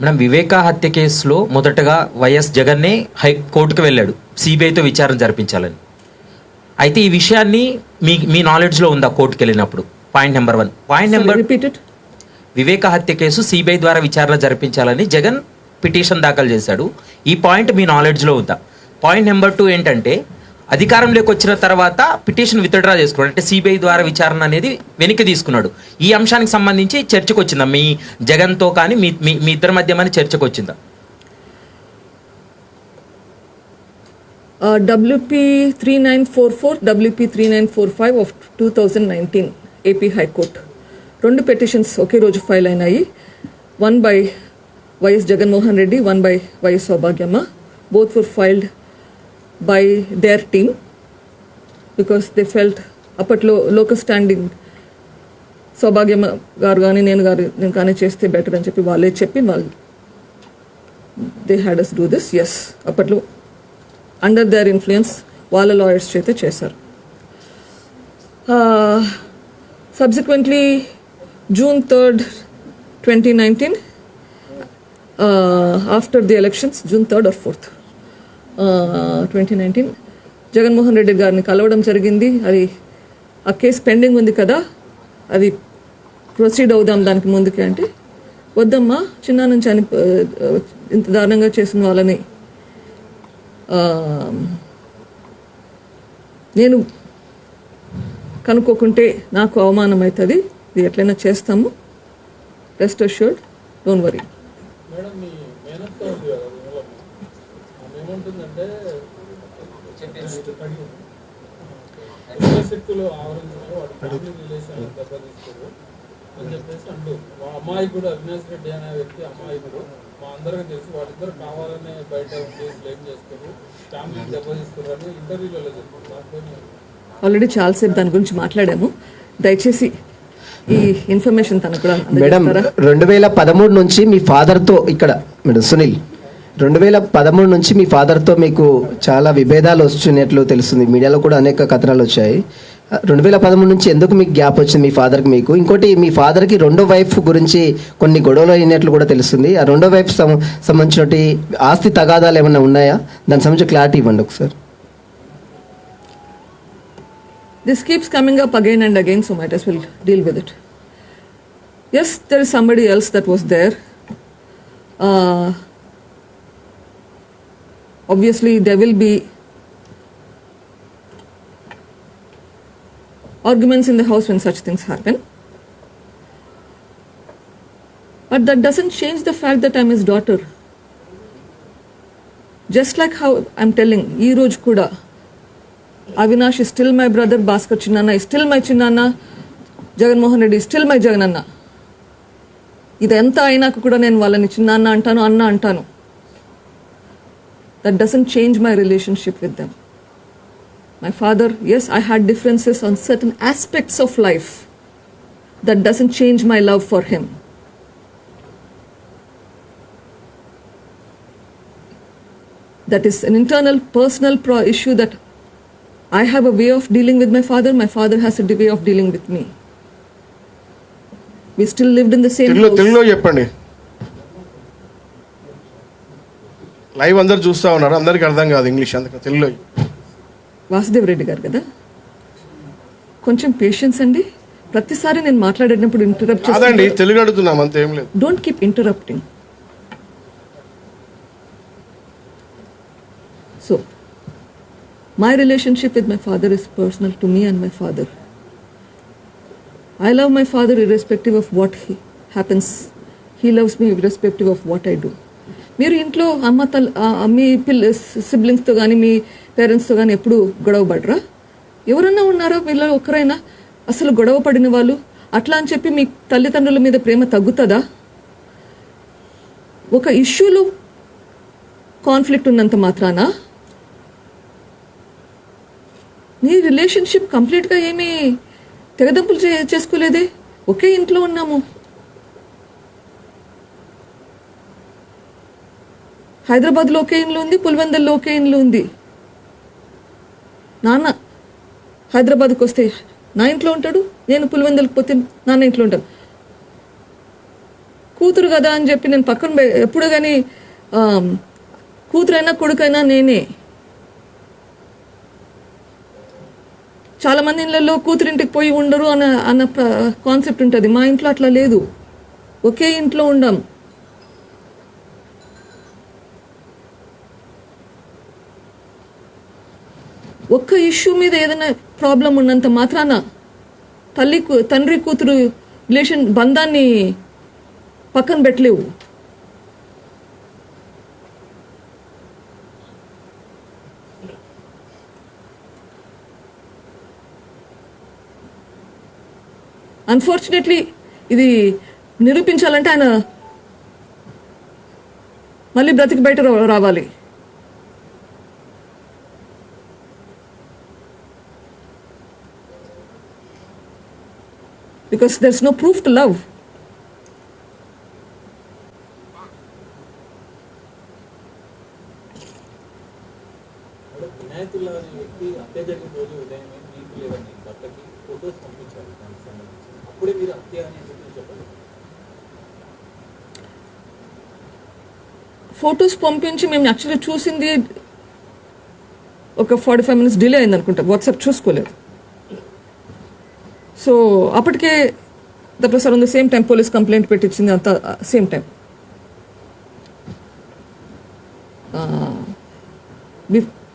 Madam వివేక హత్య కేసులో మొదటగా వైఎస్ జగన్నే హైకోర్టుకు వెళ్ళాడు. సిబిఐతో విచారణ జరిపించాలని. అయితే ఈ విషయాన్ని మీ మీ నాలెడ్జ్లో ఉందా కోర్టుకు వెళ్ళినప్పుడు? Point number one point number Viveka హత్య కేసు సిబిఐ ద్వారా విచారణ జరిపించాలని జగన్ పిటిషన్ దాఖలు చేశాడు. ఈ పాయింట్ మీ నాలెడ్జ్లో ఉందా? పాయింట్ నెంబర్ టూ ఏంటంటే అధికారంలోకి వచ్చిన తర్వాత పిటిషన్ విత్డ్రా చేసుకున్నాడు. అంటే సిబిఐ ద్వారా విచారణ అనేది వెనక్కి తీసుకున్నాడు. ఈ అంశానికి సంబంధించి చర్చకు వచ్చిందా మీ జగన్తో కానీ మీ మీ మీ ఇద్దరి మధ్య చర్చకు వచ్చిందా WP three nine four four WP three nine four five of two thousand nineteen AP high court రెండు పిటిషన్స్ ఒకే రోజు ఫైల్ అయినాయి. One by YS Jaganmohan Reddy one by YS Soubhagyamma both for filed by there team because they felt అప్పట్లో local standing Soubhagyam గారు కానీ నేను గారు నేను కానీ చేస్తే బెటర్ అని చెప్పి వాళ్ళే చెప్పి వాళ్ళు they had us do this as అప్పట్లో అండర్ దేర్ ఇన్ఫ్లుయెన్స్ వాళ్ళ లాయర్స్ చేతే చేశారు. Subsequently June third twenty nineteen after the elections June third or fourth twenty nineteen Jaganmohan Reddy గారిని కలవడం జరిగింది. అది ఆ కేసు పెండింగ్ ఉంది కదా అది ప్రొసీడ్ అవుదాం దానికి ముందుకే అంటే వద్దమ్మా చిన్న నుంచి అని ఇంత దారుణంగా చేసిన వాళ్ళని నేను కనుక్కోకుంటే నాకు అవమానం అవుతుంది. ఇది ఎట్లయినా చేస్తాము. Rest assured don't worry madam మీ మేనత్త ఉంది కదా విమలమ్మ ఆమె ఏమంటుందంటే శక్తులు ఆవరించినాయి వాడి ఫ్యామిలీ రిలేషన్ దెబ్బతీస్తారు అని చెప్పేసి అంటూ మా అమాయకుడు అవినాష్ రెడ్డి అనే వ్యక్తి అమాయకుడు మా అందరికీ తెలుసు వాళ్ళిద్దరు కావాలనే బయట ఉండి బ్లేమ్ చేస్తారు ఫ్యామిలీ దెబ్బతీస్తారు అని ఇంటర్వ్యూలలో చెప్తారు దాంట్లో ఆల్రెడీ చాలాసేపు దాని గురించి మాట్లాడాము. దయచేసి ఈ ఇన్ఫర్మేషన్ తనకు కూడా మేడం రెండు వేల పదమూడు నుంచి మీ ఫాదర్తో ఇక్కడ మేడం సునీల్ రెండు వేల పదమూడు నుంచి మీ ఫాదర్తో మీకు చాలా విభేదాలు వస్తున్నట్లు తెలుస్తుంది. మీడియాలో కూడా అనేక కథనాలు వచ్చాయి. రెండు వేల పదమూడు నుంచి ఎందుకు మీకు గ్యాప్ వచ్చింది మీ ఫాదర్కి మీకు? ఇంకోటి మీ ఫాదర్కి రెండో వైఫ్ గురించి కొన్ని గొడవలు అయినట్లు కూడా తెలుస్తుంది. ఆ రెండో వైఫ్ సం- సంబంధించినటువంటి ఆస్తి తగాదాలు ఏమైనా ఉన్నాయా? దానికి సంబంధించి క్లారిటీ ఇవ్వండి ఒకసారి. This keeps coming up again and again so might will deal with it as there is somebody else that was there obviously, there will be arguments in the house when such things happen. But that doesn't change the fact that I'm his daughter. Just like how I'm telling, ఈ రోజు కూడా is still my brother, Bhaskar Chinnana is still my Chinnana, Jagan Mohan Reddy is still my Jagananna. ఇదంతా అయినాక కూడా నేను వాళ్ళని చిన్నాన్న అంటాను అన్న అంటాను that doesn't change my relationship with them. My father, yes, I had differences on certain aspects of life. That doesn't change my love for him. That is an internal personal issue that I have a way of dealing with my father, my father has a way of dealing with me. We still lived in the same house. Live అందరు చూస్తా ఉన్నారు. అందరికి అర్థం కాదు English అందుకే తెలుగులో. వాసుదేవ్ రెడ్డి గారు కదా? కొంచెం పేషెన్స్ అండి. ప్రతిసారి నేను మాట్లాడేటప్పుడు ఇంటరప్ట్ కాదండి తెలుగు అడుగుతున్నాం అంత ఏం లేదు. Don't keep interrupting so my relationship with my father is personal to me and my father I love my father irrespective of what he happens he loves me irrespective of what I do మీరు ఇంట్లో అమ్మ తల్ మీ పిల్ల సిబ్లింగ్స్తో కానీ మీ పేరెంట్స్తో కానీ ఎప్పుడు గొడవ పడరా? ఎవరన్నా ఉన్నారా? వీళ్ళలో ఒక్కరైనా అసలు గొడవ పడిన వాళ్ళు? అట్లా అని చెప్పి మీ తల్లిదండ్రుల మీద ప్రేమ తగ్గుతుందా? ఒక ఇష్యూలో కాన్ఫ్లిక్ట్ ఉన్నంత మాత్రాన? నీ రిలేషన్షిప్ కంప్లీట్గా ఏమీ తెగదంపులు చే చేసుకోలేదే? ఒకే ఇంట్లో ఉన్నాము. హైదరాబాద్లో ఒకే ఇండ్లు ఉంది పులివెందల్లో ఒకే ఇండ్లు ఉంది. నాన్న హైదరాబాద్కి వస్తే నా ఇంట్లో ఉంటాడు నేను పులివెందలకు పోతే నాన్న ఇంట్లో ఉంటాను కూతురు కదా అని చెప్పి నేను పక్కన పె- ఎప్పుడు కానీ కూతురైనా కొడుకైనా నేనే. చాలామంది ఇళ్ళల్లో కూతురింటికి పోయి ఉండరు అన్న అన్న కాన్సెప్ట్ ఉంటుంది. మా ఇంట్లో అట్లా లేదు. ఒకే ఇంట్లో ఉండం. ఒక్క ఇష్యూ మీద ఏదైనా ప్రాబ్లం ఉన్నంత మాత్రాన తల్లి తండ్రి కూతురు రిలేషన్ బంధాన్ని పక్కన పెట్టలేవు. అన్ఫార్చునేట్లీ ఇది నిరూపించాలంటే ఆయన మళ్ళీ బ్రతికి బయట రావాలి. Because there's no proof to love. Madam వినాయకుల్లా అనే వ్యక్తి హత్య జరిగిన రోజు ఉదయం మీకు లేదని భర్తకి ఫొటోస్ పంపించారు దానికి సంబంధించి అప్పుడే మీరు హత్య అని చెప్పి చెప్పలేదు ఫొటోస్ పంపించి మేము యాక్చువల్లీ చూసింది ఒక ఫార్టీ ఫైవ్ మినిట్స్ డిలే అయింది అనుకుంటా వాట్సాప్ చూసుకోలేదు సో అప్పటికే the was the same time police complaint పెట్టించింది అంత సేమ్ టైం.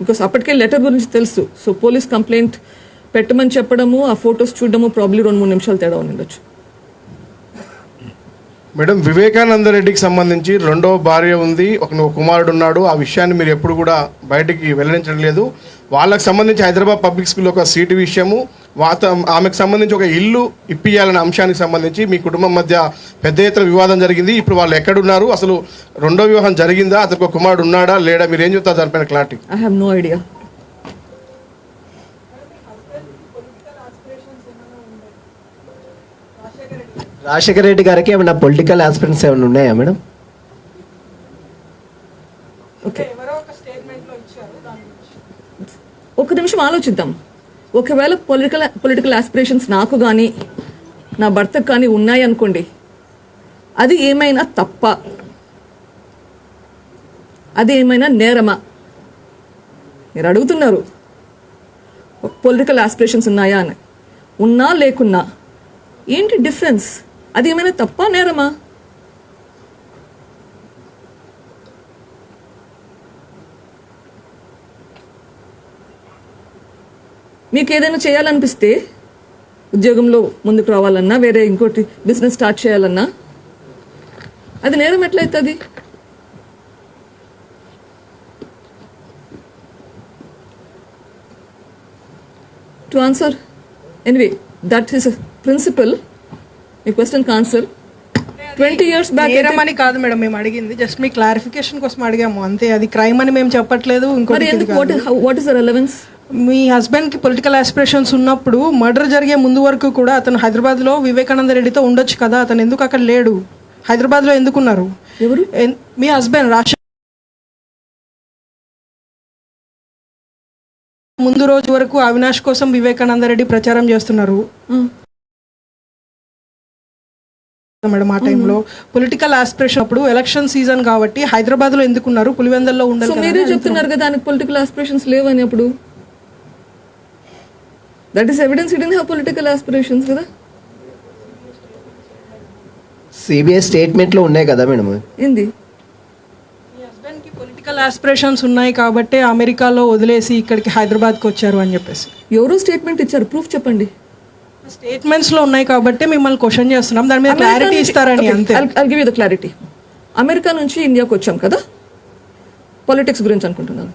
బికాస్ అప్పటికే లెటర్ గురించి తెలుసు. సో పోలీస్ కంప్లైంట్ పెట్టమని చెప్పడము ఆ ఫొటోస్ చూడడము ప్రాబ్లీ రెండు మూడు నిమిషాలు తేడా ఉండొచ్చు మేడం వివేకానంద రెడ్డికి సంబంధించి రెండో భార్య ఉంది ఒక ఒక కుమారుడు ఉన్నాడు ఆ విషయాన్ని మీరు ఎప్పుడు కూడా బయటికి వెల్లడించడం లేదు. వాళ్ళకి సంబంధించి హైదరాబాద్ పబ్లిక్ స్కూల్ ఒక సీటు విషయము వాత ఆమెకు సంబంధించి ఒక ఇల్లు ఇప్పియాలనే అంశానికి సంబంధించి మీ కుటుంబం మధ్య పెద్ద ఎత్తున వివాదం జరిగింది. ఇప్పుడు వాళ్ళు ఎక్కడున్నారు? అసలు రెండో వివాహం జరిగిందా? అతనికి ఒక కుమారుడు ఉన్నాడా? లేడా? మీరు ఏం చెప్తారు దానిపైన clarity? I have no idea Rajasekhara Reddy గారికి ఏమైనా పొలిటికల్ ఆస్పిరెంట్స్ ఏమైనా ఉన్నాయా మేడం? ఓకే ఒక నిమిషం ఆలోచిద్దాం. ఒకవేళ పొలిటికల్ పొలిటికల్ ఆస్పిరేషన్స్ నాకు కానీ నా భర్తకు కానీ ఉన్నాయి అనుకోండి అది ఏమైనా తప్ప అది ఏమైనా నేరమా? మీరు అడుగుతున్నారు పొలిటికల్ ఆస్పిరేషన్స్ ఉన్నాయా అని. ఉన్నా లేకున్నా ఏంటి డిఫరెన్స్ అది ఏమైనా తప్ప నేరమా? మీకు ఏదైనా చేయాలనిపిస్తే ఉద్యోగంలో ముందుకు రావాలన్నా వేరే ఇంకోటి బిజినెస్ స్టార్ట్ చేయాలన్నా అది నేరం ఎట్లయితుంది? To answer anyway that is principle me question answer twenty years back అని కాదు మేడం మేము అడిగింది. జస్ట్ మీ క్లారిఫికేషన్ కోసం అడిగాము. అంతే అది క్రైమ్ అని మేము చెప్పట్లేదు ఇంకోటి వాట్ ఇస్ ద రెలవెన్స్ మీ హస్బెండ్కి పొలిటికల్ ఆస్పిరేషన్స్ ఉన్నప్పుడు మర్డర్ జరిగే ముందు వరకు కూడా అతను హైదరాబాద్లో వివేకానంద రెడ్డితో ఉండొచ్చు కదా? అతను ఎందుకు అక్కడ లేడు? హైదరాబాద్లో ఎందుకున్నారు? ఎవరు? మీ హస్బెండ్ రాష్ట్ర ముందు రోజు వరకు అవినాష్ కోసం వివేకానంద రెడ్డి ప్రచారం చేస్తున్నారు. మేడం ఆ టైంలో పొలిటికల్ ఆస్పిరేషన్ అప్పుడు ఎలక్షన్ సీజన్ కాబట్టి హైదరాబాద్లో ఎందుకున్నారు? పులివెందల్లో ఉండాలి మీరే చెప్తున్నారు కదా దానికి పొలిటికల్ ఆస్పిరేషన్స్ లేవని అప్పుడు? That is evidence it have political aspirations కదా? సిబిఐ స్టేట్మెంట్లో ఉన్నాయి కదా మేడం ఏంది? మీ హస్బెండ్కి పొలిటికల్ ఆస్పిరేషన్స్ ఉన్నాయి కాబట్టి అమెరికాలో వదిలేసి ఇక్కడికి హైదరాబాద్కి వచ్చారు అని చెప్పేసి. ఎవరో స్టేట్మెంట్ ఇచ్చారు? ప్రూఫ్ చెప్పండి. స్టేట్మెంట్స్లో ఉన్నాయి కాబట్టి మిమ్మల్ని క్వశ్చన్ చేస్తున్నాం. దాని మీద క్లారిటీ ఇస్తారని అంతే. గివ్ ద క్లారిటీ అమెరికా నుంచి ఇండియాకి వచ్చాం కదా? పాలిటిక్స్ గురించి అనుకుంటున్నాను.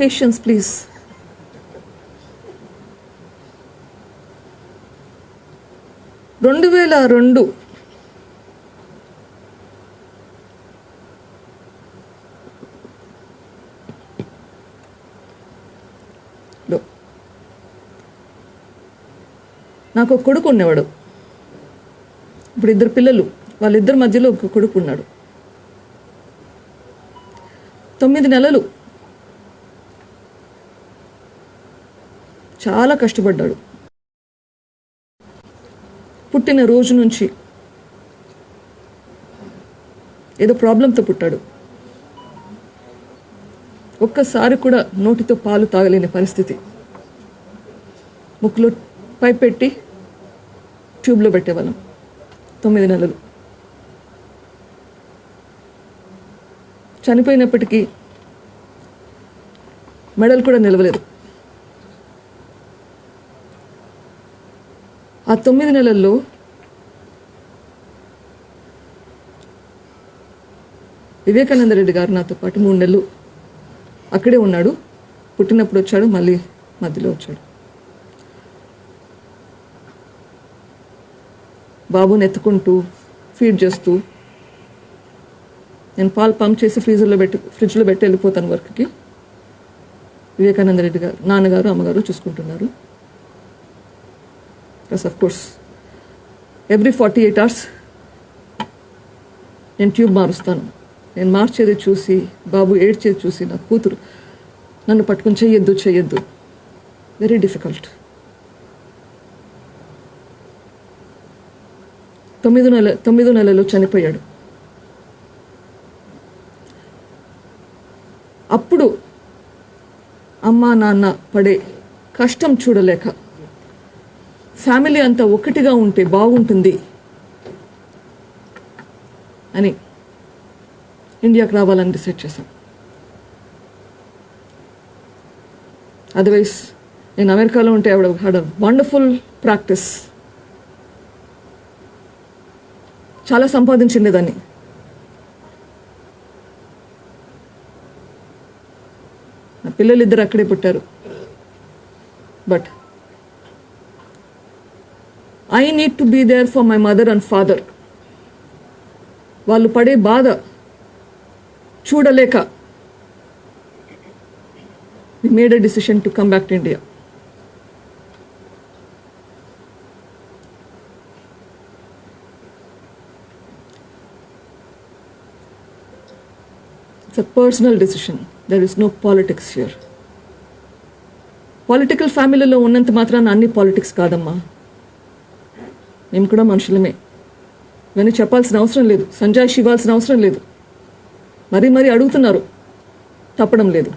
పేషెన్స్ ప్లీజ్ రెండు వేల రెండు. నాకు ఒక కొడుకు ఉండేవాడు ఇప్పుడు ఇద్దరు పిల్లలు. వాళ్ళిద్దరి మధ్యలో ఒక కొడుకు ఉన్నాడు. తొమ్మిది నెలలు. చాలా కష్టపడ్డాడు. పుట్టిన రోజు నుంచి ఏదో ప్రాబ్లంతో పుట్టాడు. ఒక్కసారి కూడా నోటితో పాలు తాగలేని పరిస్థితి. ముక్కులో పైప్ పెట్టి ట్యూబ్లో పెట్టేవాళ్ళం. తొమ్మిది నెలలు. చనిపోయినప్పటికీ మెడల్ కూడా నిలవలేదు. ఆ తొమ్మిది నెలల్లో వివేకానంద రెడ్డి గారు నాతో పాటు మూడు నెలలు అక్కడే ఉన్నాడు. పుట్టినప్పుడు వచ్చాడు మళ్ళీ మధ్యలో వచ్చాడు. బాబుని ఎత్తుకుంటూ ఫీడ్ చేస్తూ నేను పాలు పంప్ చేసి ఫ్రీజర్లో పెట్టి ఫ్రిడ్జ్లో పెట్టి వెళ్ళిపోతాను వర్క్కి. వివేకానంద రెడ్డి గారు నాన్నగారు అమ్మగారు చూసుకుంటున్నారు. Plus of course every forty eight hours నేను ట్యూబ్ మారుస్తాను. నేను మార్చేది చూసి బాబు ఏడ్చేది చూసి నా కూతురు నన్ను పట్టుకుని చెయ్యొద్దు చెయ్యొద్దు. వెరీ డిఫికల్ట్ తొమ్మిది నెల తొమ్మిదో నెలలో చనిపోయాడు. అప్పుడు అమ్మా నాన్న పడే కష్టం చూడలేక ఫ్యామిలీ అంతా ఒకటిగా ఉంటే బాగుంటుంది అని ఇండియాకి రావాలని డిసైడ్ చేశాం. అదర్వైజ్ నేను అమెరికాలో ఉంటే ఆవిడ హ్యాడ్ వండర్ఫుల్ ప్రాక్టీస్ చాలా సంపాదించిండేదాన్ని నా పిల్లలు ఇద్దరు అక్కడే పుట్టారు. But I need to be there for my mother and father వాళ్ళు పడే బాధ చూడలేక we made a decision to come back to India it's a personal decision there is no politics here political ఫ్యామిలీలో ఉన్నంత మాత్రాన అన్ని పాలిటిక్స్ కాదమ్మా. మేము కూడా మనుషులమే. ఇవన్నీ చెప్పాల్సిన అవసరం లేదు. సంజాయిషి ఇవ్వాల్సిన అవసరం లేదు. మరీ మరీ అడుగుతున్నారు. తప్పడం లేదు.